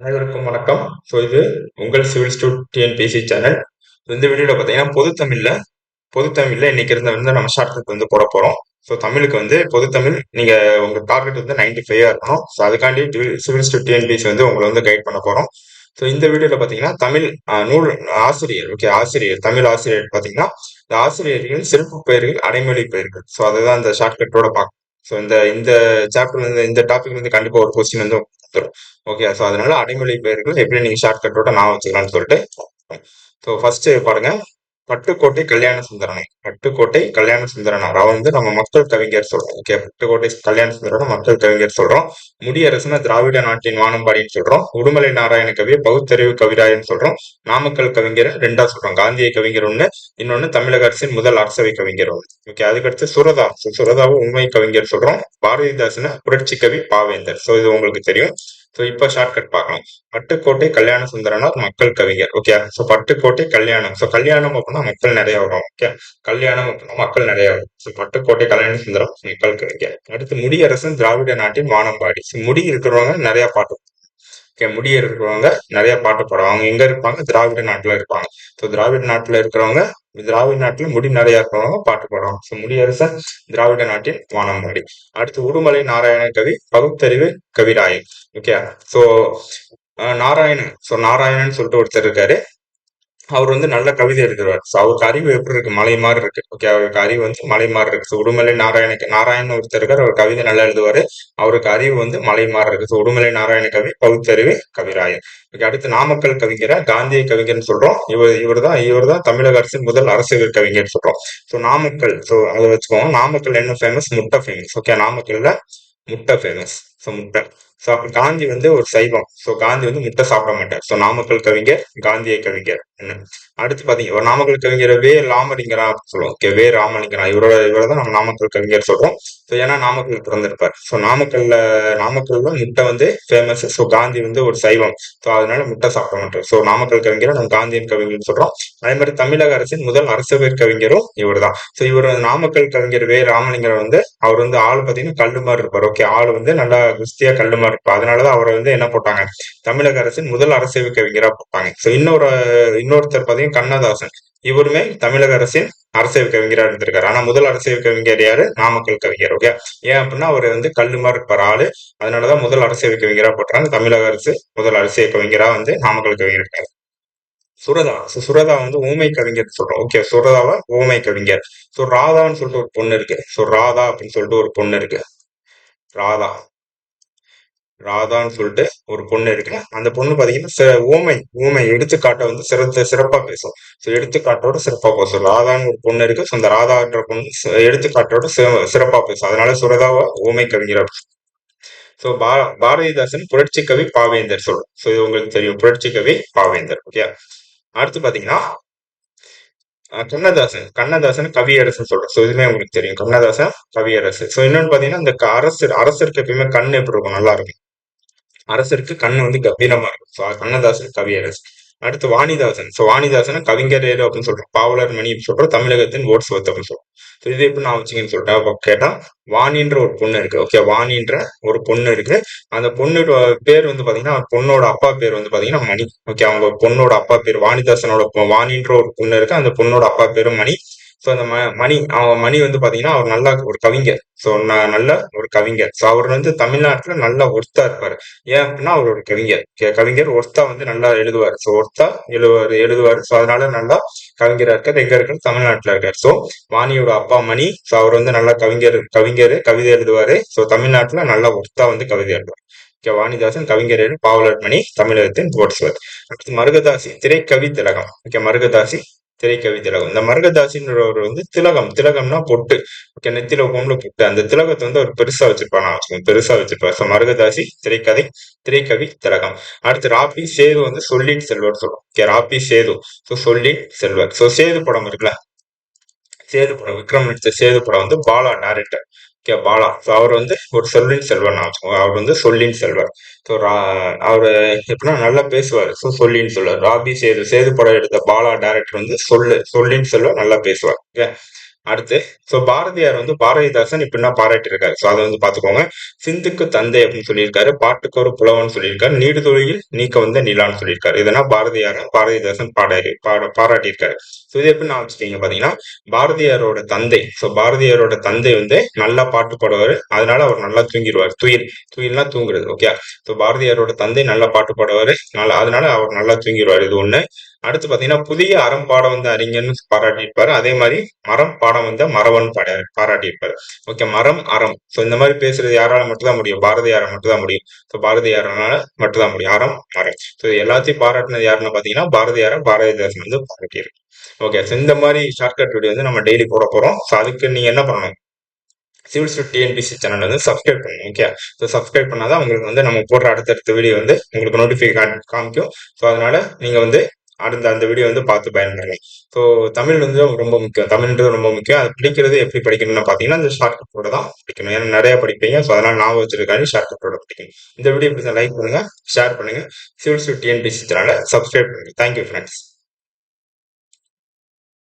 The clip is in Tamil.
அனைவருக்கும் வணக்கம். ஸோ இது உங்கள் சிவில் ஸ்டூட் டிஎன்பிசி சேனல் இந்த வீடியோவில் பார்த்தீங்கன்னா பொதுத்தமிழில் பொதுத்தமிழில் இன்னைக்கு இருந்த வந்து நம்ம ஷார்ட்கட் வந்து போட போகிறோம் ஸோ தமிழுக்கு வந்து பொதுத்தமிழ் நீங்கள் உங்கள் டார்கெட் வந்து நைன்டி ஃபைவாக இருக்கணும். ஸோ அதுக்காண்டி சிவில் ஸ்டூட் டிஎன்பிசி வந்து உங்களை வந்து கைட் பண்ண போகிறோம் ஸோ இந்த வீடியோவில் பார்த்தீங்கன்னா தமிழ் நூல் ஆசிரியர் ஓகே ஆசிரியர் தமிழ் ஆசிரியர் பார்த்தீங்கன்னா இந்த ஆசிரியர்களின் சிறப்பு பெயர்கள் அடைமொழி பெயர்கள். ஸோ அதுதான் இந்த ஷார்ட்கட்டோட பார்க்கணும் ஸோ இந்த இந்த சாப்டர்ல வந்து இந்த டாபிக்ல வந்து கண்டிப்பா ஒரு கொஸ்டின் வந்து வந்துடும் ஓகே ஸோ அதனால அடைமொழி பெயர்கள் எப்படி நீங்க ஷார்ட்கட்டோட நான் வச்சுக்கலாம்னு சொல்லிட்டு. ஸோ ஃபர்ஸ்ட் பாருங்க. பட்டுக்கோட்டை கல்யாண சுந்தரனை. பட்டுக்கோட்டை கல்யாண சுந்தரனார் அவர் வந்து நம்ம மக்கள் கவிஞர் சொல்றோம். ஓகே பட்டுக்கோட்டை கல்யாண சுந்தரனை மக்கள் கவிஞர் சொல்றோம். முடியரசுனா திராவிட நாட்டின் வானம்பாடின்னு சொல்றோம். உடுமலை நாராயண கவியை பகுத்தறிவு கவிராயன்னு சொல்றோம். நாமக்கல் கவிஞர் ரெண்டா சொல்றோம். காந்திய கவிஞர் ஒண்ணு இன்னொன்னு தமிழக அரசின் முதல் அரசவை கவிஞர் ஒண்ணு. ஓகே அதுக்கடுத்து சுரதா. சுரதாவும் சுரதாவை உண்மை கவிஞர் சொல்றோம். பாரதிதாசன புரட்சி கவி பாவேந்தர். ஸோ இது உங்களுக்கு தெரியும். ஸோ இப்போ ஷார்ட்கட் பார்க்கலாம். பட்டுக்கோட்டை கல்யாண சுந்தரனார் மக்கள் கவிஞர். ஓகே ஸோ பட்டுக்கோட்டை கல்யாணம். ஸோ கல்யாணம் அப்படின்னா மக்கள் நிறைய வரும். ஓகே கல்யாணம் அப்படின்னா மக்கள் நிறைய வரும். ஸோ பட்டுக்கோட்டை கல்யாண சுந்தரம் மக்கள் கவிஞர். அடுத்து முடியரசன் திராவிட நாட்டின் வானம்பாடி. ஸோ முடி இருக்கிறவங்க நிறைய பாட்டு ஓகே இருக்கிறவங்க நிறைய பாட்டு பாடுவாங்க. அவங்க எங்க இருப்பாங்க? திராவிட நாட்டுல இருப்பாங்க. ஸோ திராவிட நாட்டுல இருக்கிறவங்க திராவிட நாட்டுல முடி நிறைய இருக்கிறவங்க பாட்டு பாடுவாங்க. ஸோ முடியரசன் திராவிட நாட்டின் வானம்பாடி. அடுத்து உடுமலை நாராயண கவி பகுத்தறிவு கவிராயன். Okay so Narayanan. So Narayanan சொல்லிட்டு ஒருத்தர் இருக்காரு. அவர் வந்து நல்ல கவிதை எழுதுவார் ஸோ அவருக்கு அறிவு எப்படி இருக்கு? மலை மாதிரி இருக்கு. ஓகே அவருக்கு அறிவு வந்து மலை மாதிரி இருக்கு. ஸோ உடுமலை நாராயண நாராயணன் ஒருத்தர் இருக்கார் அவர் கவிதை நல்லா எழுதுவாரு. அவருக்கு அறிவு வந்து மலை மாதிரி இருக்கு. ஸோ உடுமலை நாராயண கவி பகுத்தறிவு கவிராயன் ஓகே அடுத்து நாமக்கல் கவிஞரை காந்திய கவிஞர்னு சொல்றோம். இவர் இவர் தான் இவர் தான் தமிழக அரசின் முதல் அரசியல் கவிஞர் சொல்றோம். ஸோ நாமக்கல் ஸோ அதை வச்சுக்கோங்க. நாமக்கல் என்ன ஃபேமஸ் முட்டை ஃபேமஸ் ஓகே நாமக்கல்ல முட்டை ஃபேமஸ் ஸோ முட்டை. ஸோ அப்போ காந்தி வந்து ஒரு சைவம். ஸோ காந்தி வந்து முட்டை சாப்பிட மாட்டார். ஸோ நாமக்கல் கவிஞர் காந்திய கவிஞர். என்ன? அடுத்து பாத்தீங்க ஒரு நாமக்கல் கவிஞர் வே ராமலிங்கரா சொல்லுவோம். ஓகே வே ராமலிங்கரா. இவரோட இவரை தான் நம்ம நாமக்கல் கவிஞர் சொல்றோம். ஸோ ஏன்னா நாமக்கல் பிறந்திருப்பார். ஸோ நாமக்கல்ல நாமக்கல்ல முட்டை வந்து ஃபேமஸ் ஸோ காந்தி வந்து ஒரு சைவம். ஸோ அதனால முட்டை சாப்பிட மாட்டார். ஸோ நாமக்கல் கவிஞரை நம்ம காந்தியன் கவிஞர் சொல்றோம். அதே மாதிரி தமிழக அரசின் முதல் அரசவர் கவிஞரும் இவர் தான். ஸோ இவர் நாமக்கல் கவிஞர் வே ராமலிங்கர் வந்து அவர் வந்து ஆள் பார்த்தீங்கன்னா கல்லு மாதிரி இருப்பார். ஓகே ஆள் வந்து நல்லா குஸ்தியா கல்லு மாதிரி இருப்பார் அதனாலதான் அவரை வந்து என்ன போட்டாங்க? தமிழக அரசின் முதல் அரசியல் கவிஞரா போட்டாங்க. ஸோ இன்னொரு இன்னொருத்தர் பார்த்தீங்கன்னா கண்ணதாசன். இவருமே தமிழக அரசின் அரசியல் கவிஞரா இருந்திருக்காரு. ஆனா முதல் அரசியல் கவிஞர் யாரு? நாமக்கல் கவிஞர். ஓகே ஏன் அப்படின்னா அவர் வந்து கல்லு மாதிரி இருப்பார் ஆளு. அதனாலதான் முதல் அரசியல் கவிஞரா போட்டாங்க தமிழக அரசு முதல் அரசியல் கவிஞரா வந்து நாமக்கல் கவிஞர் இருக்காரு. சுரதா. சுரதா வந்து ஊமை கவிஞர் சொல்றோம். ஓகே சுரதாவா? ஊமை கவிஞர். ஸோ ராதான்னு சொல்லிட்டு ஒரு பொண்ணு இருக்கு. ஸோ ராதா அப்படின்னு சொல்லிட்டு ஒரு பொண்ணு இருக்கு. ராதா. ராதான்னு சொல்லிட்டு ஒரு பொண்ணு இருக்கு அந்த பொண்ணு பாத்தீங்கன்னா சி- ஊமை ஊமை எடுத்துக்காட்டை வந்து சிறந்த சிறப்பா பேசும். ஸோ எடுத்துக்காட்டோட சிறப்பா பேசும். ராதான்னு ஒரு பொண்ணு இருக்கு. ஸோ அந்த ராதான்ற பொண்ணு எடுத்துக்காட்டோட சிறப்பா பேசும். அதனால சுரதாவா ஊமை கவிஞரா ஸோ பா பாரதிதாசன் புரட்சி கவி பாவேந்தர் சொல்றோம் ஸோ இது உங்களுக்கு தெரியும். புரட்சி கவி பாவேந்தர். ஓகே அடுத்து பாத்தீங்கன்னா கண்ணதாசன். கண்ணதாசன் கவியரசன் சொல்றோம். ஸோ இதுமே உங்களுக்கு தெரியும். கண்ணதாசன் கவியரசு ஸோ இன்னொன்று பாத்தீங்கன்னா இந்த க- அரசருக்கு எப்பயுமே கண் எப்படி இருக்கும்? நல்லா இருக்கும். அரசருக்கு கண் வந்து கம்பீரமா இருக்கும். ஸோ கண்ணதாசன் கவியரசு அடுத்து வாணிதாசன். ஸோ வாணிதாசன் கவிஞர் ஏறு அப்படின்னு சொல்றோம். பாவலர் மணி அப்படின்னு சொல்றோம். தமிழகத்தின் ஓட்ஸ் சொத்து அப்படின்னு சொல்றோம். ஸோ இது எப்படி நான் வச்சுக்கன்னு சொல்லிட்டா அப்போ கேட்டா வாணின்ற ஒரு பொண்ணு இருக்கு. ஓகே வாணின்ற ஒரு பொண்ணு இருக்கு. அந்த பொண்ணோட பேர் வந்து பாத்தீங்கன்னா பொண்ணோட அப்பா பேர் வந்து பாத்தீங்கன்னா மணி. ஓகே அவங்க பொண்ணோட அப்பா பேர் வாணிதாசனோட வாணின்ற ஒரு பொண்ணு இருக்கு. அந்த பொண்ணோட அப்பா பேரும் மணி. ஸோ அந்த ம- மணி அவன் மணி வந்து பாத்தீங்கன்னா அவர் நல்ல ஒரு கவிஞர். ஸோ நான் நல்ல ஒரு கவிஞர். ஸோ அவர் வந்து தமிழ்நாட்டுல நல்ல ஒர்த்தா இருப்பார். ஏன் அப்படின்னா அவர் ஒரு கவிஞர். கவிஞர் ஒர்த்தா வந்து நல்லா எழுதுவார். ஸோ ஒர்த்தா எழுவார் எழுதுவார். ஸோ அதனால நல்லா கவிஞரா இருக்கார். எங்க இருக்காரு? தமிழ்நாட்டுல இருக்கார். ஸோ வாணியோட அப்பா மணி. ஸோ அவர் வந்து நல்லா கவிஞர் கவிஞர் கவிதை எழுதுவாரு. ஸோ தமிழ்நாட்டுல நல்லா ஒர்த்தா வந்து கவிதை எழுதுவார். வாணிதாசன் கவிஞர் எழு, பாவலர் மணி தமிழகத்தின் போட்ஸ்வர் அடுத்து மருகதாசி திரைக்கவி திலகம் ஓகே மருகதாசி திரைக்கவி திலகம். இந்த மருகதாசின்றவர் வந்து திலகம். திலகம்னா பொட்டு. ஓகே நெத்தில கொண்டு பொட்டு. அந்த திலகத்தை வந்து அவர் பெருசா வச்சிருப்பார் நான் வச்சுக்கோங்க. பெருசா வச்சிருப்பார். ஸோ மருகதாசி திரைக்கதை திரைக்கவி திலகம். அடுத்து ராபி சேது வந்து சொல்லின் செல்வர் சொல்லுவோம் ஓகே ராபி சேது. ஸோ சொல்லின் செல்வர். ஸோ சேது படம் இருக்குல்ல? சேது படம் விக்ரம் நடித்த சேது படம் வந்து Bala director okay Bala. So அவர் வந்து ஒரு சொல்லின் செல்வர் நான் வச்சுக்கோங்க. அவர் வந்து சொல்லின் செல்வர். ஸோ அவர் எப்படின்னா நல்லா பேசுவார். ஸோ சொல்லின்னு சொல்லுவார். ராபி சேது சேது படம் எடுத்த பாலா டேரக்டர் வந்து சொல்லு சொல்லின்னு செல்வர் நல்லா பேசுவார். ஓகே அடுத்து ஸோ பாரதியார் வந்து பாரதிதாசன் இப்படின்னா பாராட்டியிருக்காரு. ஸோ அதை வந்து பார்த்துக்கோங்க. சிந்துக்கு தந்தை அப்படின்னு சொல்லியிருக்காரு. பாட்டுக்கு ஒரு புலவன் சொல்லியிருக்காரு. நீடு தொழில் நீக்க வந்த நிலான்னு சொல்லியிருக்காரு. இதெல்லாம் பாரதியார் பாரதிதாசன் பாட பாட பாராட்டியிருக்காரு. ஸோ இது எப்படி நான் வச்சுக்கீங்க பார்த்தீங்கன்னா பாரதியாரோட தந்தை. ஸோ பாரதியாரோட தந்தை வந்து நல்லா பாட்டு பாடுவார். அதனால அவர் நல்லா தூங்கிடுவார். துயில். துயில்னா தூங்குறது ஓகே ஸோ பாரதியாரோட தந்தை நல்லா பாட்டு பாடுவார். நல்லா அதனால அவர் நல்லா தூங்கிடுவார் இது ஒன்று அடுத்து பார்த்தீங்கன்னா புதிய அறம் பாடம் வந்த அறிஞர்னு பாராட்டியிருப்பாரு. அதே மாதிரி மரம் பாடம் வந்த மரவன் பாட பாராட்டியிருப்பாரு. ஓகே மரம் அறம். ஸோ இந்த மாதிரி பேசுறது யாரால மட்டும்தான் முடியும். பாரதியார மட்டும்தான் முடியும். ஸோ பாரதியாரனால மட்டும்தான் முடியும். அறம் மரம். ஸோ எல்லாத்தையும் பாராட்டினது யாருன்னு பார்த்தீங்கன்னா பாரதியார பாரதிதாசன் வந்து பாராட்டியிருக்கு ஓகே ஸோ இந்த மாதிரி ஷார்ட்கட் வீடியோ வந்து நம்ம டெய்லி போட போறோம். ஸோ அதுக்கு நீங்க என்ன பண்ணணும்? சிவில் ஸ்டூட் டிஎன்பிசி சேனல் வந்து சப்ஸ்கிரைப் பண்ணுங்க ஓகே ஸோ சப்ஸ்கிரைப் பண்ணாதான் உங்களுக்கு வந்து நம்ம போடுற அடுத்தடுத்த வீடியோ வந்து உங்களுக்கு நோட்டிஃபை காமிக்கும். ஸோ அதனால நீங்க வந்து அடுத்த அந்த வீடியோ வந்து பார்த்து பயன்படுங்க ஸோ தமிழ் வந்து ரொம்ப முக்கியம். தமிழ்ன்றது ரொம்ப முக்கியம். அது படிக்கிறது எப்படி படிக்கணும்னு பார்த்தீங்கன்னா அந்த ஷார்ட் கட்டோட தான் படிக்கணும். ஏன்னா நிறைய படிப்பீங்க. ஸோ அதனால் நான் வச்சிருக்காரு ஷார்ட் கட்டோட படிக்கணும். இந்த வீடியோ பிடிச்ச லைக் பண்ணுங்க ஷேர் பண்ணுங்க. சிவில் ஸ்டூட் டிஎன்பிசி சேனலை சப்ஸ்கிரைப் பண்ணுங்க. Thank you friends